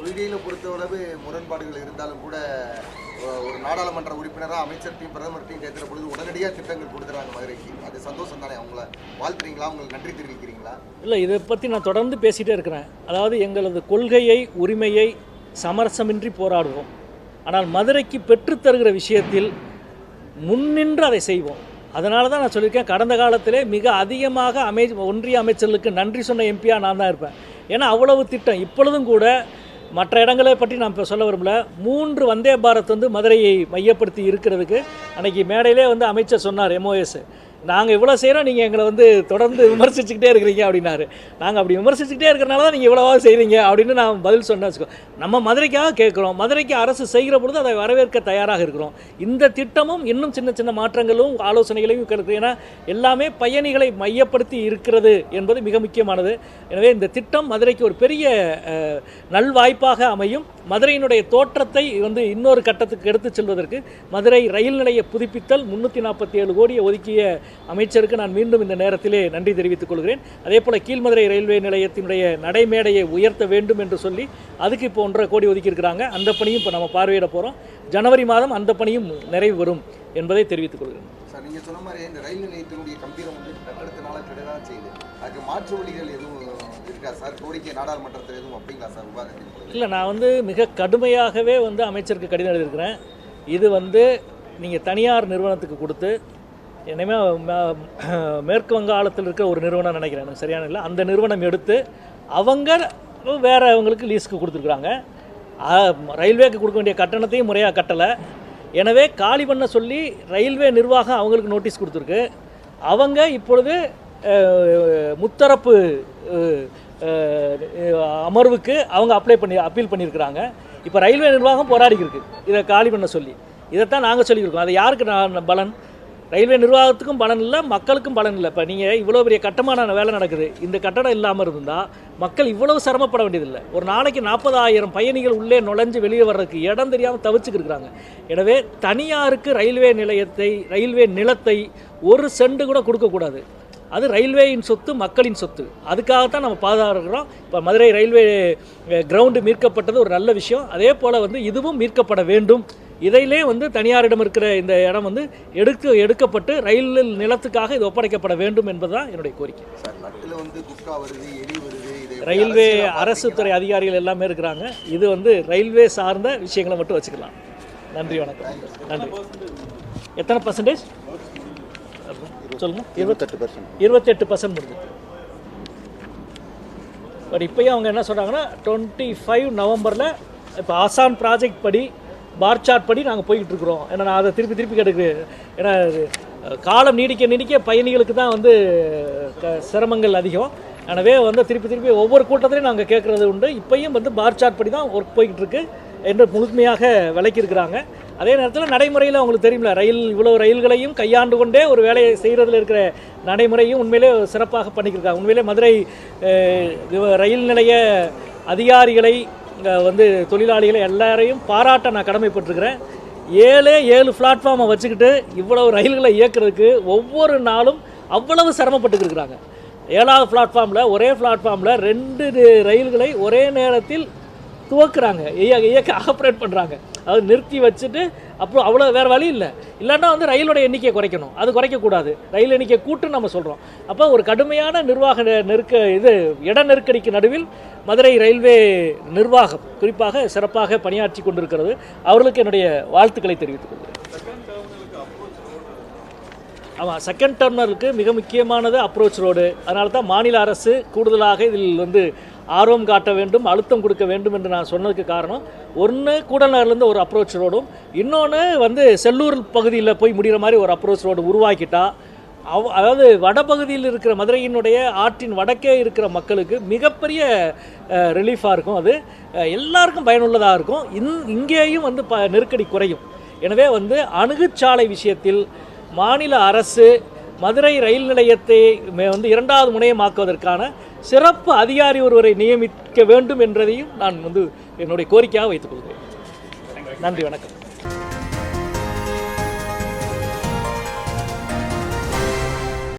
கொள்கையில் பொறுத்தளவு முரண்பாடுகள் இருந்தாலும் கூட ஒரு நாடாளுமன்ற உறுப்பினராக அமைச்சர்கிட்டையும் பிரதமர்கிட்டையும் கேட்கிற பொழுது உடனடியாக திட்டங்கள் கொடுத்துறாங்க மதுரைக்கு. அது சந்தோஷம் தானே? அவங்கள வாழ்த்துறீங்களா? அவங்களுக்கு நன்றி தெரிவிக்கிறீங்களா? இல்லை இதை பற்றி நான் தொடர்ந்து பேசிகிட்டே இருக்கிறேன். அதாவது எங்களது கொள்கையை உரிமையை சமரசமின்றி போராடுவோம் ஆனால் மதுரைக்கு பெற்றுத்தருகிற விஷயத்தில் முன்னின்று அதை செய்வோம். அதனால தான் நான் சொல்லியிருக்கேன் கடந்த காலத்திலே மிக அதிகமாக அமை ஒன்றிய அமைச்சர்களுக்கு நன்றி சொன்ன எம்பியாக நான் தான் இருப்பேன். ஏன்னா அவ்வளவு திட்டம். இப்பொழுதும் கூட மற்ற இடங்களை பற்றி நான் இப்போ சொல்ல விரும்பல. மூன்று வந்தே பாரத் வந்து மதுரையை மையப்படுத்தி இருக்கிறதுக்கு அன்னைக்கு மேடையிலே வந்து அமைச்சர் சொன்னார் எம்ஓஎஸ் நாங்கள் இவ்வளோ செய்கிறோம் நீங்கள் எங்களை வந்து தொடர்ந்து விமர்சிச்சுக்கிட்டே இருக்கிறீங்க அப்படின்னாரு. நாங்கள் அப்படி விமர்சிச்சுக்கிட்டே இருக்கிறனால தான் நீங்கள் இவ்வளோவா செய்கிறீங்க அப்படின்னு நான் பதில் சொன்னேன் வச்சுக்கோ. நம்ம மதுரைக்காக கேட்குறோம். மதுரைக்கு அரசு செய்கிற பொழுது அதை வரவேற்க தயாராக இருக்கிறோம். இந்த திட்டமும் இன்னும் சின்ன சின்ன மாற்றங்களும் ஆலோசனைகளையும் கிடைக்கும் ஏன்னா எல்லாமே பயணிகளை மையப்படுத்தி இருக்கிறது என்பது மிக முக்கியமானது. எனவே இந்த திட்டம் மதுரைக்கு ஒரு பெரிய நல்வாய்ப்பாக அமையும். மதுரையினுடைய தோற்றத்தை வந்து இன்னொரு கட்டத்துக்கு எடுத்துச் செல்வதற்கு மதுரை ரயில் நிலைய புதுப்பித்தல் முன்னூற்றி நாற்பத்தி ஏழு கோடியை ஒதுக்கிய அமைச்சருக்கு நான் மீண்டும் இந்த நேரத்திலே நன்றி தெரிவித்துக் கொள்கிறேன். அதே போல் கீழ்மதுரை ரயில்வே நிலையத்தினுடைய நடைமேடையை உயர்த்த வேண்டும் என்று சொல்லி அதுக்கு இப்போ ஒன்றரை கோடி ஒதுக்கியிருக்கிறாங்க அந்த பணியும் இப்போ நம்ம பார்வையிட போகிறோம் ஜனவரி மாதம் அந்த பணியும் நிறைவு வரும் என்பதை தெரிவித்துக் கொள்கிறேன். சார் நீங்கள் சொன்ன மாதிரி இந்த ரயில் நிலையத்தினுடைய கம்பீரம் வந்து கட்டடத்தினால கெடதான் செய்யுது அதுக்கு மாற்று வழிகள் எதுவும் இருக்கா சார்? கோரிக்கை நாடாளுமன்றத்தில் எதுவும் அப்படிங்களா சார்? விவாதத்தின் பொழுது இல்லை நான் வந்து மிக கடுமையாகவே வந்து அமைச்சருக்கு கடிதம் எழுதியிருக்கிறேன். இது வந்து நீங்கள் தனியார் நிறுவனத்துக்கு கொடுத்து இனிமே மேற்கு வங்காளத்தில் இருக்கிற ஒரு நிறுவனம் நினைக்கிறேன் எனக்கு சரியான இல்லை. அந்த நிறுவனம் எடுத்து அவங்க வேறு அவங்களுக்கு லீஸுக்கு கொடுத்துருக்குறாங்க. ரயில்வேக்கு கொடுக்க வேண்டிய கட்டணத்தையும் முறையாக கட்டலை. எனவே காலி பண்ண சொல்லி ரயில்வே நிர்வாகம் அவங்களுக்கு நோட்டீஸ் கொடுத்துருக்கு. அவங்க இப்பொழுது முத்தரப்பு அமர்வுக்கு அவங்க அப்ளை பண்ணி அப்பீல் பண்ணியிருக்கிறாங்க. இப்போ ரயில்வே நிர்வாகம் போராடி இருக்கு இதை காலி பண்ண சொல்லி. இதைத்தான் நாங்கள் சொல்லியிருக்கோம். அது யாருக்கு நான் பலன்? ரயில்வே நிர்வாகத்துக்கும் பலன் இல்லை மக்களுக்கும் பலன் இல்லை. இப்போ நீங்கள் இவ்வளோ பெரிய கட்டமான வேலை நடக்குது இந்த கட்டடம் இல்லாமல் இருந்தால் மக்கள் இவ்வளவு சிரமப்பட வேண்டியதில்லை. ஒரு நாளைக்கு நாற்பதாயிரம் பயணிகள் உள்ளே நுழைஞ்சு வெளியே வர்றதுக்கு இடம் தெரியாமல் தவிச்சுக்கிருக்கிறாங்க எனவே தனியாருக்கு ரயில்வே நிலையத்தை ரயில்வே நிலத்தை ஒரு செண்டு கூட கொடுக்கக்கூடாது அது ரயில்வேயின் சொத்து மக்களின் சொத்து. அதுக்காகத்தான் நம்ம பாதுகாக்கிறோம் இப்போ மதுரை ரயில்வே கிரவுண்டு மீட்கப்பட்டது ஒரு நல்ல விஷயம். அதே போல் வந்து இதுவும் மீட்கப்பட வேண்டும். இதிலே வந்து தனியாரிடம் இருக்கிற இந்த இடம் வந்து எடுக்க எடுக்கப்பட்டு ரயில் நிலத்துக்காக இது ஒப்படைக்கப்பட வேண்டும் என்பதுதான் என்னுடைய கோரிக்கை. சார் நட்டில் வந்து குட்கா வருது எலி வருது இது எப்படி ரயில்வே அரசு? துறை அதிகாரிகள் எல்லாமே இருக்கிறாங்க. இது வந்து ரயில்வே சார்ந்த விஷயங்களை மட்டும் வச்சுக்கலாம். நன்றி வணக்கம். நன்றி. எத்தனை பர்சன்டேஜ் சொல்லுங்க. இருபத்தெட்டு பர்சன்ட் இருபத்தெட்டு பர்சன்ட் முடிஞ்சது பட் இப்போயும் அவங்க என்ன சொல்கிறாங்கன்னா டுவெண்ட்டி ஃபைவ் நவம்பரில் இப்போ ஆசான் ப்ராஜெக்ட் படி பார் சார்ட் படி நாங்கள் போய்கிட்டு இருக்கிறோம். ஏன்னா நான் அதை திருப்பி திருப்பி கேட்டுக்கிறேன் ஏன்னா காலம் நீடிக்க நீடிக்க பயணிகளுக்கு தான் வந்து க- சிரமங்கள் அதிகம். எனவே வந்து திருப்பி திருப்பி ஒவ்வொரு கூட்டத்திலையும் நாங்கள் கேட்குறது உண்டு. இப்பையும் வந்து பார் சார்ட் படி தான் ஒர்க் போய்கிட்டு இருக்கு என்று முழுமையாக விளக்கியிருக்கிறாங்க அதே நேரத்தில் நடைமுறையில் அவங்களுக்கு தெரியும்ல ரயில் இவ்வளோ ரயில்களையும் கையாண்டு கொண்டே ஒரு வேலையை செய்கிறதுல இருக்கிற நடைமுறையும் உண்மையிலே சிறப்பாக பண்ணிக்கிருக்காங்க உண்மையிலே மதுரை ரயில் நிலைய அதிகாரிகளை இங்க வந்து தொழிலாளிகளை எல்லாரையும் பாராட்ட நான் கடமைப்பட்டிருக்கிறேன். ஏழே ஏழு பிளாட்ஃபார்மை வச்சுக்கிட்டு இவ்வளவு ரயில்களை இயக்குறதுக்கு ஒவ்வொரு நாளும் அவ்வளவு சிரமப்பட்டுக்கிருக்கிறாங்க ஏழாவது பிளாட்ஃபார்மில் ஒரே பிளாட்ஃபார்மில் ரெண்டு ரயில்களை ஒரே நேரத்தில் துவக்குறாங்க. இயக்க ஆப்ரேட் பண்ணுறாங்க அதாவது நிறுத்தி வச்சுட்டு அப்புறம் அவ்வளோ வேறு வழி இல்லை. இல்லைன்னா வந்து ரயிலோட எண்ணிக்கையை குறைக்கணும். அது குறைக்கக்கூடாது. ரயில் எண்ணிக்கை கூட்டுன்னு நம்ம சொல்கிறோம் அப்போ ஒரு கடுமையான நிர்வாக நெ- நெருக்க இது இட நெருக்கடிக்கு நடுவில் மதுரை ரயில்வே நிர்வாகம் குறிப்பாக சிறப்பாக பணியாற்றி கொண்டிருக்கிறது. அவர்களுக்கு என்னுடைய வாழ்த்துக்களை தெரிவித்துக் கொள்கிறேன். ஆமாம் செகண்ட் டர்னருக்கு மிக முக்கியமானது அப்ரோச் ரோடு அதனால தான் மாநில அரசு கூடுதலாக இதில் வந்து ஆர்வம் காட்ட வேண்டும் அழுத்தம் கொடுக்க வேண்டும் என்று நான் சொன்னதுக்கு காரணம் ஒன்று கூடநாடுலேருந்து ஒரு அப்ரோச் ரோடும் இன்னொன்று வந்து செல்லூர் பகுதியில் போய் முடிகிற மாதிரி ஒரு அப்ரோச் ரோடு உருவாக்கிட்டா அவ் அதாவது வடபகுதியில் இருக்கிற மதுரையினுடைய ஆற்றின் வடக்கே இருக்கிற மக்களுக்கு மிகப்பெரிய ரிலீஃபாக இருக்கும். அது எல்லாருக்கும் பயனுள்ளதாக இருக்கும். இந் இங்கேயும் வந்து ப நெருக்கடி குறையும். எனவே வந்து அணுகுச்சாலை விஷயத்தில் மாநில அரசு மதுரை ரயில் நிலையத்தை மே- வந்து இரண்டாவது முனையமாக்குவதற்கான சிறப்பு அதிகாரி ஒருவரை நியமிக்க வேண்டும் என்றதையும் நான் வந்து என்னுடைய கோரிக்கையாக வைத்துக் கொள்கிறேன். நன்றி வணக்கம்.